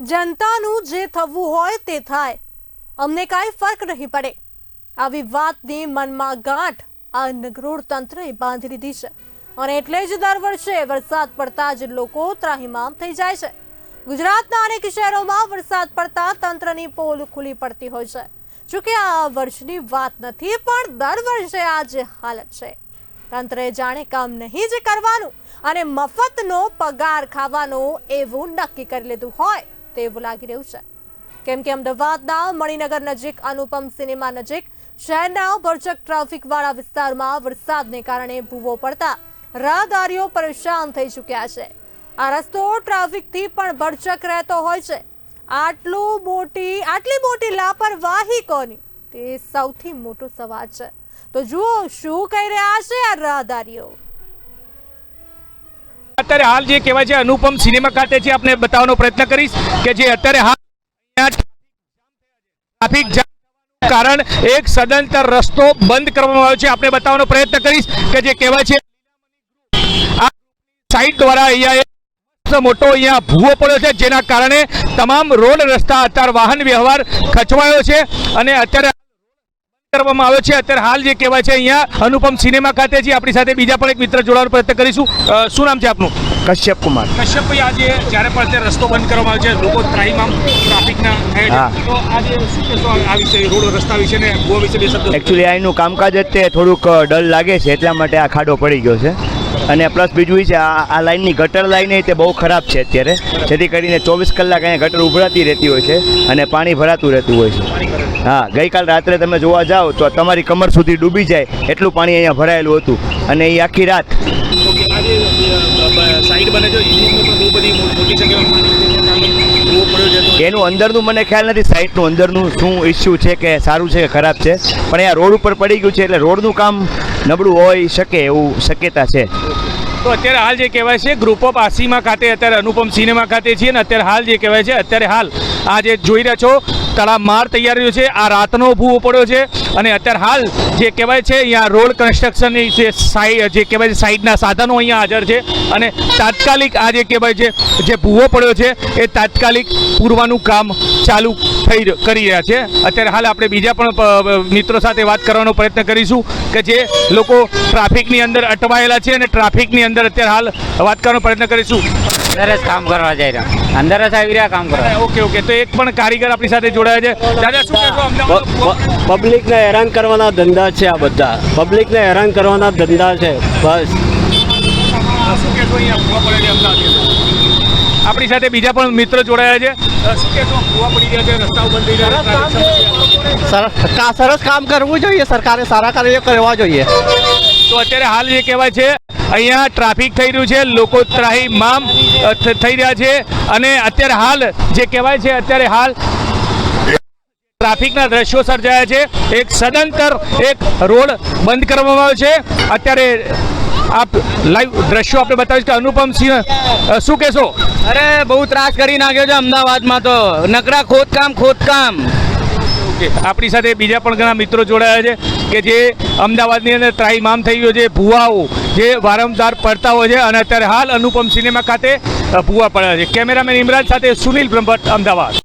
જનતાનું જે થવું હોય તે થાય. અમને કાંઈ ફરક નહીં પડે. આવી વાતની મનમાં ગાંઠ આ નગરોળ તંત્રએ બાંધી લીધી છે. અને એટલે જ દર વર્ષે વરસાદ પડતા જ લોકો ત્રાહિમામ થઈ જાય છે. ગુજરાતના અનેક શહેરોમાં વરસાદ પડતા તંત્રની પોલ ખુલ્લી પડતી હોય છે. જોકે આ વર્ષની વાત નથી, પણ દર વર્ષે આ જે હાલત છે. તંત્રે જાણે કામ નહીં જ કરવાનું અને મફતનો પગાર ખાવાનો એવું નક્કી કરી લીધું હોય. તેવું લાગી રહ્યું છે. કેમ કે અમદાવાદના મણિનગર નજીક, અનુપમ સિનેમા નજીક, શહેરના ભરચક ટ્રાફિક વાળા વિસ્તારમાં વરસાદને કારણે ભૂવો પડતા રાહદારીઓ પરેશાન થઈ ચૂક્યા છે. આ રસ્તો ટ્રાફિકથી પણ ભરચક રહેતો હોય છે. આટલું મોટી, આટલી મોટી લાપરવાહી કોની? તે સૌથી મોટો સવાલ છે. તો જુઓ, શું કહી રહ્યા છે આ રાહદારીઓ? અત્યારે હાલ જે કહેવાય છે, અનુપમ સિનેમા ખાતે છે, આપણે બતાવવાનો પ્રયત્ન કરીશ કે જે અત્યારે હાલ ટ્રાફિક જામ કારણ એક સદંતર રસ્તો બંધ કરવામાં આવ્યો છે. આપણે બતાવવાનો પ્રયત્ન કરીશ કે જે કહેવાય છે, આ સાઈડ દ્વારા અહીંયા મોટો અહીંયા ભૂવો પડ્યો છે, જેના કારણે તમામ રોડ રસ્તા, અત્યારે વાહન વ્યવહાર ખચવાયો છે અને અત્યારે કરવામાં આવ્યો છે. અત્યારે હાલ જે કહેવાય છે અહીંયા અનુપમ સિનેમા ખાતે છે આપણી સાથે બીજા પણ એક મિત્ર જોડવાનો પ્રયત્ન કરીશું. શું નામ છે આપનું? કશ્યપ કુમાર. કશ્યપભાઈ આજે જ્યારે પણ અત્યારે રસ્તો બંધ કરવામાં આવ્યો છે લોકો ત્રાહીમામ ટ્રાફિકના. તો આજે શું કહેશો આ વિશે રોડ રસ્તા વિશે ને ગો વિશે બે શબ્દો? એકચ્યુઅલી અહીંનું કામકાજ જ તે થોડુંક ડલ લાગે છે એટલા માટે આ ખાડો પડી ગયો છે. અને પ્લસ બીજું છે આ આ લાઇનની ગટર લાઈન તે બહુ ખરાબ છે અત્યારે. જેથી કરીને ચોવીસ કલાક અહીંયા ગટર ઉભરાતી રહેતી હોય છે અને પાણી ભરાતું રહેતું હોય છે. હા ગઈકાલ રાત્રે તમે જોવા જાઓ તો તમારી કમર સુધી ડૂબી જાય એટલું પાણી અહીંયા ભરાયેલું હતું. અને એ આખી રાત એનું અંદરનું મને ખ્યાલ નથી સાઈડનું અંદરનું શું ઇસ્યુ છે કે સારું છે કે ખરાબ છે પણ અહીંયા રોડ ઉપર પડી ગયું છે એટલે રોડનું કામ નબળું હોઈ શકે એવું શક્યતા છે. તો અત્યારે હાલ જે કહેવાય છે ગ્રુપ ઓફ આસીમા ખાતે અત્યારે અનુપમ સિનેમા ખાતે છીએ ને અત્યારે હાલ જે કહેવાય છે અત્યારે હાલ આ જે જોઈ રહ્યા છો તળામાર તૈયાર રહ્યો છે, આ રાતનો ભૂવો પડ્યો છે અને અત્યારે હાલ જે કહેવાય છે, અહીંયા રોડ કન્સ્ટ્રક્શનની જે સાઈડ જે કહેવાય છે, સાઈડના સાધનો અહીંયા હાજર છે અને તાત્કાલિક આ જે કહેવાય છે, જે ભૂવો પડ્યો છે, એ તાત્કાલિક પૂરવાનું કામ ચાલુ થઈ કરી રહ્યા છે. અત્યારે હાલ આપણે બીજા પણ મિત્રો સાથે વાત કરવાનો પ્રયત્ન કરીશું કે જે લોકો ટ્રાફિકની અંદર અટવાયેલા છે અને ટ્રાફિકની અંદર અત્યારે હાલ વાત કરવાનો પ્રયત્ન કરીશું. અંદર જ કામ કરવા જઈ રહ્યા. અંદર જ આવી રહ્યા કામ કરવા. Okay okay. તો એક પણ કારીગર આપણી સાથે જોડાયા છે. દાદા શું કહેશો? પબ્લિકને હેરાન કરવાના ધંધા છે આ બધા. પબ્લિકને હેરાન કરવાના ધંધા છે. બસ. શું કહેશો? અહીંયા ભૂવા પડે છે અમદાવાદ આપણી સાથે બીજા પણ મિત્ર જોડાયા છે. સરસ કામ કરવું જોઈએ. સરકારે સારા કાર્યો કરવા જોઈએ. તો અત્યારે હાલ જે કહેવાય છે અહીંયા ટ્રાફિક થઈ રહ્યું છે લોકો ત્રાહીમામ અ, થઈ રહ્યા છે. અને અત્યારે હાલ જે કહેવાય છે અત્યારે હાલ ટ્રાફિકના દ્રશ્યો સર્જાયા છે. એક સદંતર એક રોડ બંધ કરવામાં આવ્યો છે. અત્યારે આપ લાઈવ દ્રશ્યો આપણે બતાવીશ કે અનુપમ સિંહ શું કહેશો? અરે બહુ ત્રાસ કરી નાખ્યો છે અમદાવાદમાં તો. નકરા ખોદકામ ખોદકામ. ઓકે આપણી સાથે બીજા પણ ઘણા મિત્રો જોડાયા છે કે જે અમદાવાદની અંદર ત્રાઈમામ થઈ ગયો છે, ભૂવાઓ જે વારંવાર પડતા હોય છે અને અત્યારે હાલ અનુપમ સિનેમા ખાતે ભૂવા પડ્યા છે. કેમેરામેન ઇમરાન સાથે સુનિલ બ્રહ્મભટ્ટ, અમદાવાદ.